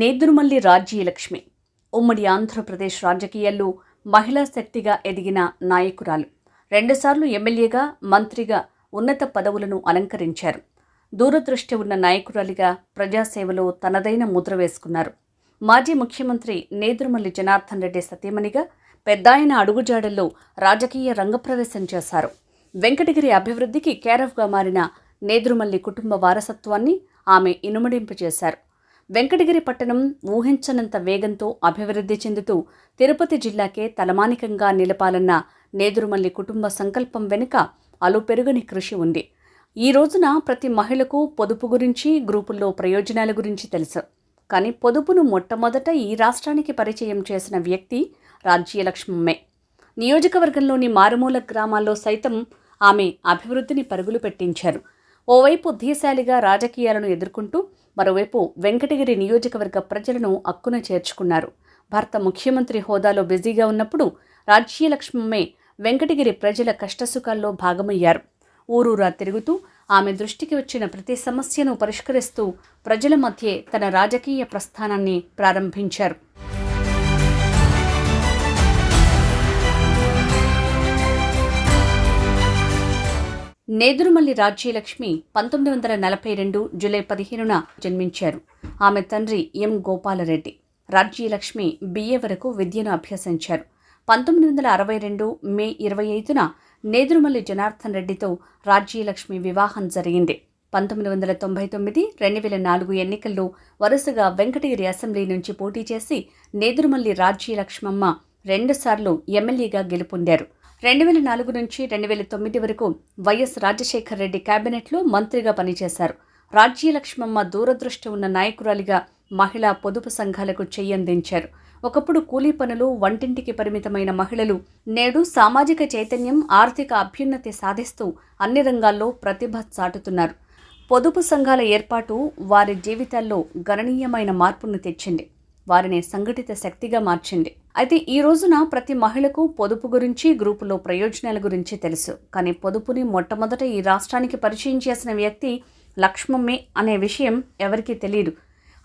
నేదురుమల్లి రాజ్యలక్ష్మి. ఉమ్మడి ఆంధ్రప్రదేశ్ రాజకీయాల్లో మహిళా శక్తిగా ఎదిగిన నాయకురాలు. రెండుసార్లు ఎమ్మెల్యేగా మంత్రిగా ఉన్నత పదవులను అలంకరించారు. దూరదృష్టి ఉన్న నాయకురాలిగా ప్రజాసేవలో తనదైన ముద్ర వేసుకున్నారు. మాజీ ముఖ్యమంత్రి నేదురుమల్లి జనార్దన్ రెడ్డి సతీమణిగా పెద్దాయన అడుగుజాడల్లో రాజకీయ రంగప్రవేశం చేశారు. వెంకటగిరి అభివృద్ధికి కేరఫ్గా మారిన నేదురుమల్లి కుటుంబ వారసత్వాన్ని ఆమె ఇనుమడింపు చేశారు వెంకటగిరి పట్టణం ఊహించనంత వేగంతో అభివృద్ధి చెందుతూ తిరుపతి జిల్లాకే తలమానికంగా నిలపాలన్న నేదురుమల్లి కుటుంబ సంకల్పం వెనుక అలుపెరుగని కృషి ఉంది. ఈ రోజున ప్రతి మహిళకు పొదుపు గురించి గ్రూపుల్లో ప్రయోజనాల గురించి తెలుసు. కానీ పొదుపును మొట్టమొదట ఈ రాష్ట్రానికి పరిచయం చేసిన వ్యక్తి రాజ్యలక్ష్మమ్మే. నియోజకవర్గంలోని మారుమూల గ్రామాల్లో సైతం ఆమె అభివృద్ధిని పరుగులు పెట్టించారు. ఓవైపు ధీశాలిగా రాజకీయాలను ఎదుర్కొంటూ మరోవైపు వెంకటగిరి నియోజకవర్గ ప్రజలను అక్కున చేర్చుకున్నారు. భర్త ముఖ్యమంత్రి హోదాలో బిజీగా ఉన్నప్పుడు రాజ్యలక్ష్మమ్మే వెంకటగిరి ప్రజల కష్టసుఖాల్లో భాగమయ్యారు. ఊరూరా తిరుగుతూ ఆమె దృష్టికి వచ్చిన ప్రతి సమస్యను పరిష్కరిస్తూ ప్రజల మధ్య తన రాజకీయ ప్రస్థానాన్ని ప్రారంభించారు. నేదురుమల్లి రాజ్యలక్ష్మి పంతొమ్మిది వందల నలభై రెండు జూలై పదిహేనున జన్మించారు. ఆమె తండ్రి ఎం గోపాలరెడ్డి. రాజ్యలక్ష్మి బిఏ వరకు విద్యను అభ్యసించారు. పంతొమ్మిది వందల అరవై రెండు మే ఇరవై ఐదున నేదురుమల్లి జనార్దన్ రెడ్డితో రాజ్యలక్ష్మి వివాహం జరిగింది. పంతొమ్మిది వందల తొంభై తొమ్మిది రెండు వేల నాలుగు ఎన్నికల్లో వరుసగా వెంకటగిరి అసెంబ్లీ నుంచి పోటీ చేసి నేదురుమల్లి రాజ్యలక్ష్మమ్మ రెండుసార్లు ఎమ్మెల్యేగా గెలుపొందారు. రెండు వేల నాలుగు నుంచి రెండు వేల తొమ్మిది వరకు వైఎస్ రాజశేఖర్ రెడ్డి కేబినెట్లో మంత్రిగా పనిచేశారు. రాజ్యలక్ష్మమ్మ దూరదృష్టి ఉన్న నాయకురాలిగా మహిళా పొదుపు సంఘాలకు చెయ్యందించారు ఒకప్పుడు కూలీ పనులు వంటింటికి పరిమితమైన మహిళలు నేడు సామాజిక చైతన్యం ఆర్థిక అభ్యున్నతి సాధిస్తూ అన్ని రంగాల్లో ప్రతిభ చాటుతున్నారు. పొదుపు సంఘాల ఏర్పాటు వారి జీవితాల్లో గణనీయమైన మార్పును తెచ్చింది. వారిని సంఘటిత శక్తిగా మార్చింది. అయితే ఈ రోజున ప్రతి మహిళకు పొదుపు గురించి గ్రూపులో ప్రయోజనాల గురించి తెలుసు. కానీ పొదుపుని మొట్టమొదట ఈ రాష్ట్రానికి పరిచయం చేసిన వ్యక్తి లక్ష్మమ్మే అనే విషయం ఎవరికీ తెలియదు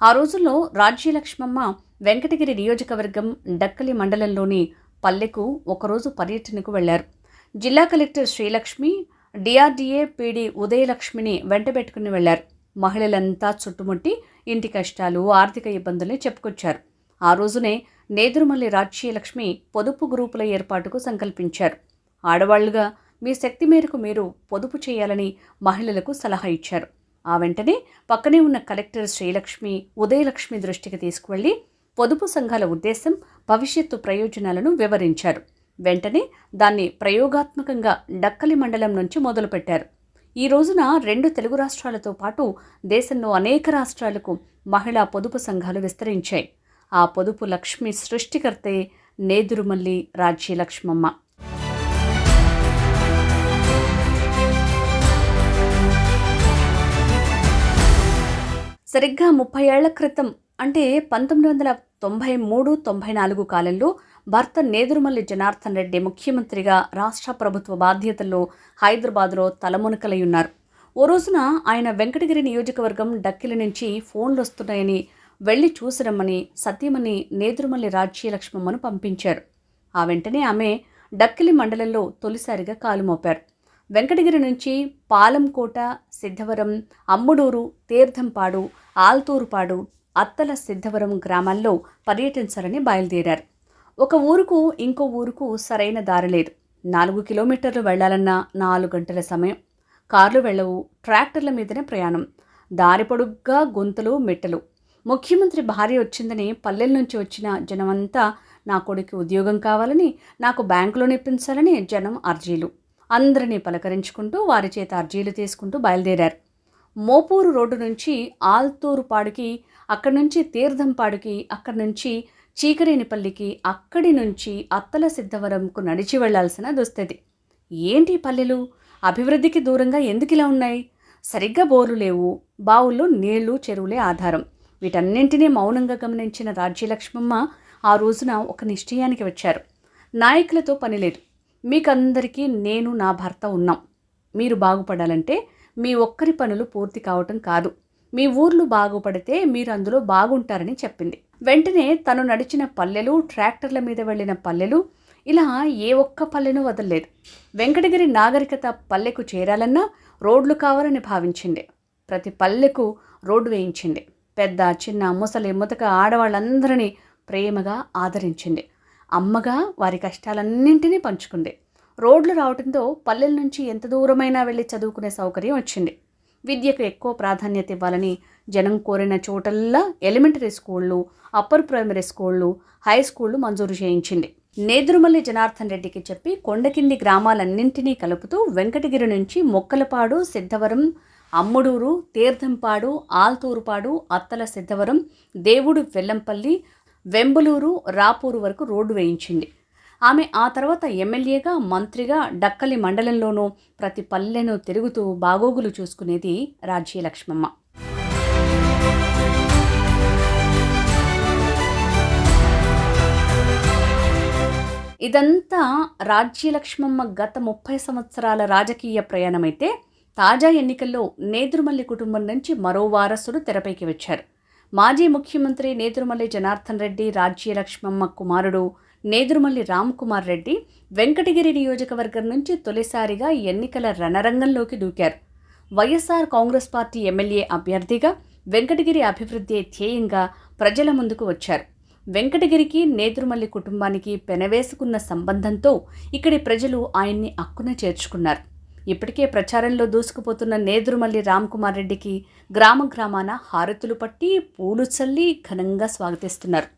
ఆ రోజుల్లో రాజ్యలక్ష్మమ్మ వెంకటగిరి నియోజకవర్గం డక్కలి మండలంలోని పల్లెకు ఒకరోజు పర్యటనకు వెళ్ళారు. జిల్లా కలెక్టర్ శ్రీలక్ష్మి డిఆర్డీఏ పీడీ ఉదయలక్ష్మిని వెంటబెట్టుకుని వెళ్ళారు. మహిళలంతా చుట్టుముట్టి ఇంటి కష్టాలు ఆర్థిక ఇబ్బందుల్ని చెప్పుకొచ్చారు. ఆ రోజునే నేదురుమల్లి రాజ్యలక్ష్మి పొదుపు గ్రూపుల ఏర్పాటుకు సంకల్పించారు. ఆడవాళ్ళుగా మీ శక్తి మేరకు మీరు పొదుపు చేయాలని మహిళలకు సలహా ఇచ్చారు. ఆ వెంటనే పక్కనే ఉన్న కలెక్టర్ శ్రీలక్ష్మి ఉదయలక్ష్మి దృష్టికి తీసుకువెళ్ళి పొదుపు సంఘాల ఉద్దేశం భవిష్యత్తు ప్రయోజనాలను వివరించారు. వెంటనే దాన్ని ప్రయోగాత్మకంగా డక్కలి మండలం నుంచి మొదలుపెట్టారు. ఈ రోజున రెండు తెలుగు రాష్ట్రాలతో పాటు దేశంలో అనేక రాష్ట్రాలకు మహిళా పొదుపు సంఘాలు విస్తరించాయి. ఆ పొదుపు లక్ష్మి సృష్టికర్తే నేదురుమల్లి రాజ్యలక్ష్మమ్మ. సరిగ్గా ముప్పై ఏళ్ళ క్రితం అంటే పంతొమ్మిది వందల తొంభై మూడు తొంభై నాలుగు కాలంలో భర్త నేదురుమల్లి జనార్దన్ రెడ్డి ముఖ్యమంత్రిగా రాష్ట్ర ప్రభుత్వ బాధ్యతల్లో హైదరాబాద్లో తలమునకలై ఉన్నారు. ఓ రోజున ఆయన వెంకటగిరి నియోజకవర్గం డక్కిలి నుంచి ఫోన్లు వస్తున్నాయని వెళ్ళి చూసిరమ్మని సతీమణి నేదురుమల్లి రాజ్యలక్ష్మమ్మను పంపించారు. ఆ వెంటనే ఆమె డక్కిలి మండలంలో తొలిసారిగా కాలు మోపారు. వెంకటగిరి నుంచి పాలంకోట సిద్ధవరం అమ్ముడూరు తీర్థంపాడు ఆల్తూరుపాడు అత్తల సిద్ధవరం గ్రామాల్లో పర్యటించాలని బయలుదేరారు. ఒక ఊరుకు ఇంకో ఊరుకు సరైన దారి లేదు. నాలుగు కిలోమీటర్లు వెళ్ళాలన్నా నాలుగు గంటల సమయం. కార్లు వెళ్ళవు ట్రాక్టర్ల మీదనే ప్రయాణం. దారి పొడుగ్గా గొంతులు మెట్టలు. ముఖ్యమంత్రి భార్య వచ్చిందని పల్లెల నుంచి వచ్చిన జనమంతా నా కొడుకు ఉద్యోగం కావాలని నాకు బ్యాంకులో నిప్పించాలని జనం అర్జీలు. అందరినీ పలకరించుకుంటూ వారి చేత అర్జీలు తీసుకుంటూ బయలుదేరారు. మోపూరు రోడ్డు నుంచి ఆల్తూరుపాడుకి అక్కడి నుంచి తీర్థంపాడుకి అక్కడి నుంచి చీకరేనిపల్లికి అక్కడి నుంచి అత్తల సిద్ధవరంకు నడిచి వెళ్ళాల్సిన దుస్థితి. ఏంటి పల్లెలు? అభివృద్ధికి దూరంగా ఎందుకు ఇలా ఉన్నాయి? సరిగ్గా బోర్లు లేవు బావుల్లో నీళ్ళు చెరువులే ఆధారం. వీటన్నింటినీ మౌనంగా గమనించిన రాజ్యలక్ష్మమ్మ ఆ రోజున ఒక నిశ్చయానికి వచ్చారు. నాయకులతో పని లేదు. మీకందరికీ నేను నా భర్త ఉన్నాం. మీరు బాగుపడాలంటే మీ ఒక్కరి పనులు పూర్తి కావటం కాదు. మీ ఊర్లు బాగుపడితే మీరు అందులో బాగుంటారని చెప్పింది. వెంటనే తను నడిచిన పల్లెలు ట్రాక్టర్ల మీద వెళ్ళిన పల్లెలు ఇలా ఏ ఒక్క పల్లెను వదలలేదు. వెంకటగిరి నాగరికత పల్లెకు చేరాలన్నా రోడ్లు కావాలని భావించింది. ప్రతి పల్లెకు రోడ్డు వేయించింది. పెద్ద చిన్న ముసలి ముతక ఆడవాళ్ళందరినీ ప్రేమగా ఆదరించింది. అమ్మగా వారి కష్టాలన్నింటినీ పంచుకుంది. రోడ్లు రావడంతో పల్లెల నుంచి ఎంత దూరమైనా వెళ్ళి చదువుకునే సౌకర్యం వచ్చింది. విద్యకు ఎక్కువ ప్రాధాన్యత ఇవ్వాలని జనం కోరిన చోటల్లా ఎలిమెంటరీ స్కూళ్ళు అప్పర్ ప్రైమరీ స్కూళ్ళు హై స్కూళ్ళు మంజూరు చేయించింది. నేదురుమల్లి జనార్దన్ రెడ్డికి చెప్పి కొండకింది గ్రామాలన్నింటినీ కలుపుతూ వెంకటగిరి నుంచి మొక్కలపాడు సిద్ధవరం అమ్ముడూరు తీర్థంపాడు ఆల్తూరుపాడు అత్తల సిద్ధవరం దేవుడు వెల్లంపల్లి వెంబలూరు రాపూరు వరకు రోడ్డు వేయించింది. ఆమె ఆ తర్వాత ఎమ్మెల్యేగా మంత్రిగా డక్కలి మండలంలోనూ ప్రతి పల్లెను తిరుగుతూ బాగోగులు చూసుకునేది రాజ్యలక్ష్మమ్మ. ఇదంతా రాజ్యలక్ష్మమ్మ గత ముప్పై సంవత్సరాల రాజకీయ ప్రయాణమైతే తాజా ఎన్నికల్లో నేదురుమల్లి కుటుంబం నుంచి మరో వారసుడు తెరపైకి వచ్చారు. మాజీ ముఖ్యమంత్రి నేదురుమల్లి జనార్దన్ రెడ్డి రాజ్యలక్ష్మమ్మ కుమారుడు నేదురుమల్లి రామ్కుమార్ రెడ్డి వెంకటగిరి నియోజకవర్గం నుంచి తొలిసారిగా ఎన్నికల రణరంగంలోకి దూకారు. Y S R Congress party M L A అభ్యర్థిగా వెంకటగిరి అభివృద్ధి ధ్యేయంగా ప్రజల ముందుకు వచ్చారు. వెంకటగిరికి నేదురుమల్లి కుటుంబానికి పెనవేసుకున్న సంబంధంతో ఇక్కడి ప్రజలు ఆయన్ని అక్కున చేర్చుకున్నారు. ఇప్పటికే ప్రచారంలో దూసుకుపోతున్న నేదురుమల్లి రామ్కుమార్ రెడ్డికి గ్రామ గ్రామాన హారతులు పట్టి పూలు చల్లి ఘనంగా స్వాగతిస్తున్నారు.